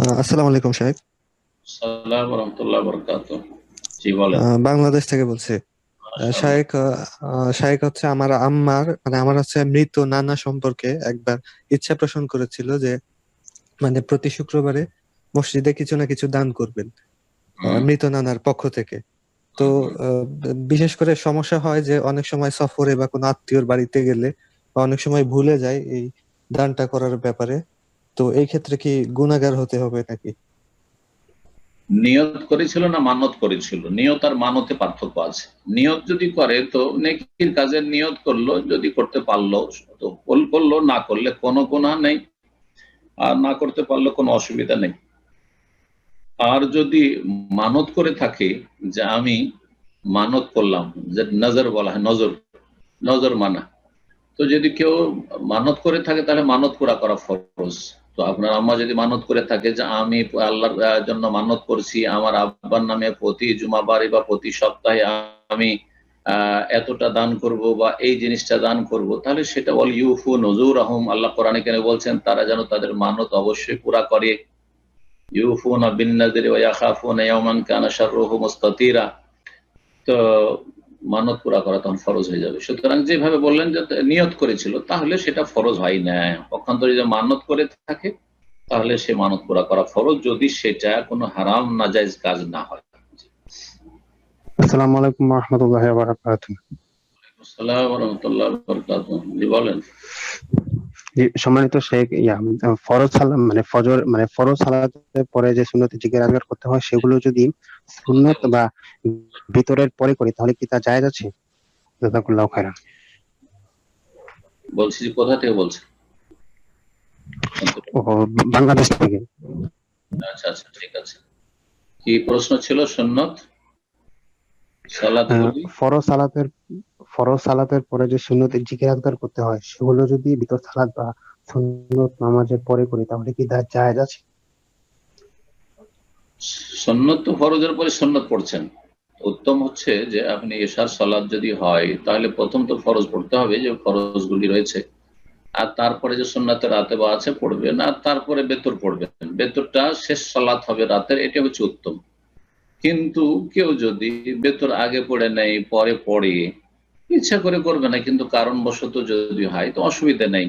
আসসালামু আলাইকুম সাহেব। সালাম রহমতুল্লাহ বরকাত জি বলেন। বাংলাদেশ থেকে বলছি। শায়েক শায়েক হচ্ছে আমার আম্মার মানে আমার হচ্ছে মৃত নানা সম্পর্কে একবার ইচ্ছা পোষণ করেছিল যে মানে প্রতি শুক্রবারে মসজিদে কিছু না কিছু দান করবেন মৃত নানার পক্ষ থেকে। তো বিশেষ করে সমস্যা হয় যে অনেক সময় সফরে বা কোনো আত্মীয়র বাড়িতে গেলে বা অনেক সময় ভুলে যায় এই দানটা করার ব্যাপারে। তো এই ক্ষেত্রে কি গুনাহগার হতে হবে নাকি? নিয়ত করেছিল না মানত করেছিল? নিয়ত আর মানতে পার্থক্য আছে। নিয়ত যদি করে, তো নেকির কাজের নিয়ত করল, যদি করতে পারল, তো করল, না করলে কোনো গুনাহ নেই। আর না করতে পারলে কোনো অসুবিধা নেই। আর যদি মানত করে থাকে যে আমি মানত করলাম, যে নজর বলা হয়, নজর নজর মানা। তো যদি কেউ মানত করে থাকে, তাহলে মানত পুরা করা ফরজ। তো আপনার আম্মা যদি মানত করে থাকে যে আমি আল্লাহর জন্য মানত করছি, আমার আব্বার নামে প্রতি জুমাবারে বা প্রতি সপ্তাহে আমি এতটা দান করব বা এই জিনিসটা দান করব, তাহলে সেটা বল ইউফু নজুর আহম আল্লাহ কোরআনে কেন বলছেন, তারা যেন তাদের মানত অবশ্যই পুরা করে। ইউফুনা বিন নাযির ওয়া ইয়াখাফুনা ইয়াওমান কানা শাররুহু মুস্তাতিরা। তো মানত পুরা করা তখন ফরজ হয়ে যাবে। সুতরাং যেভাবে বললেন যে নিয়ত করেছিল তাহলে সেটা ফরজ হয় না। পক্ষান্তরে যে মানত করে থাকে তাহলে সে মানত পুরা করা ফরজ যদি সেটা কোনো হারাম নাজাইজ কাজ না হয়। আসসালামু আলাইকুম রহমতুল্লাহ বারাকাতুহ। আসসালামু আলাইকুম রহমতুল্লাহ বারাকাতুহু। জি বলেন। সম্মানিত শেখ ইয়া ফরজ সালাম মানে ফজর মানে ফরজ সালাতের পরে যে সুন্নতি জিকির আজগার করতে হয় সেগুলো যদি সুন্নত বা ভিতরের পরে করি তাহলে কি তা জায়েজ আছে? জাযাকুল্লাহু খাইরান বলছি যে কোথা থেকে বলছেন? ও বাংলাদেশ থেকে। আচ্ছা আচ্ছা ঠিক আছে। কি প্রশ্ন ছিল সুন্নত? সালাত ফরজ সালাতের ফরজ সালাতের পরে যে সুন্নতি জিকির আজগার করতে হয়, সেগুলো যদি ভিতর সালাত বা সুন্নত নামাজের পরে করি, তাহলে কি তা জায়েজ আছে? সন্ন্যত তো ফরজের পরে সন্ন্যত পড়ছেন। উত্তম হচ্ছে যে আপনি এশার সালাদ যদি হয়, তাহলে প্রথম তো ফরজ পড়তে হবে যে ফরজগুলি রয়েছে। আর তারপরে যে সন্ন্যতে রাতে বা আছে পড়বেন, আর তারপরে বেতর পড়বেন। বেতরটা শেষ সালাত হবে রাতের, এটা হচ্ছে উত্তম। কিন্তু কেউ যদি বেতর আগে পড়ে নেই পরে পড়ে ইচ্ছা করে করবে না, কিন্তু কারণ কারণবশত যদি হয়, তো অসুবিধা নেই।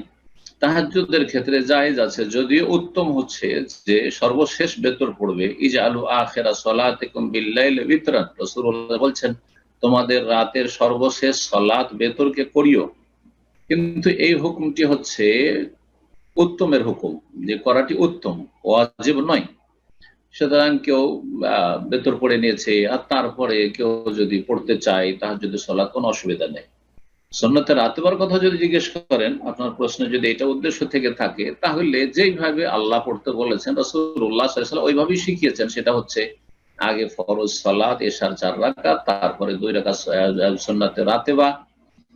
তাহাজ্জুদের ক্ষেত্রে জায়েজ আছে, যদিও উত্তম হচ্ছে যে সর্বশেষ বেতর পড়বে ইজালু আখেরা সলাতিকুম বিল্লাইল বিতরান। রাসূলুল্লাহ বলছেন, তোমাদের রাতের সর্বশেষ সলাত বেতরকে করিও। কিন্তু এই হুকুমটি হচ্ছে উত্তমের হুকুম, যে করাটি উত্তম, ওয়াজিব নয়। সুতরাং কেউ বেতর পড়ে নিয়েছে, আর তারপরে কেউ যদি পড়তে চায়, তাহার যদি সলাৎ কোনো অসুবিধা নেই। সন্ন্যতের রাতবার কথা যদি জিজ্ঞেস করেন, আপনার প্রশ্ন যদি এটা উদ্দেশ্য থেকে থাকে, তাহলে যেইভাবে আল্লাহ পড়তে বলেছেন ওইভাবেই শিখিয়েছেন, সেটা হচ্ছে আগে ফরজ সালাত এশার চার রাখা তারপরে দুই রাখা সন্ন্যতে রাতে বা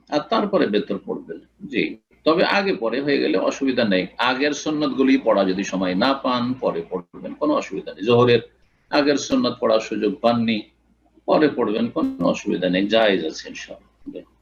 আর তারপরে বেতর পড়বেন। জি। তবে আগে পরে হয়ে গেলে অসুবিধা নেই। আগের সন্ন্যত গুলি পড়া যদি সময় না পান, পরে পড়বেন, কোনো অসুবিধা নেই। জোহরের আগের সন্ন্যত পড়ার সুযোগ পাননি, পরে পড়বেন, কোনো অসুবিধা নেই। জায়েজ আছে ইনশাআল্লাহ।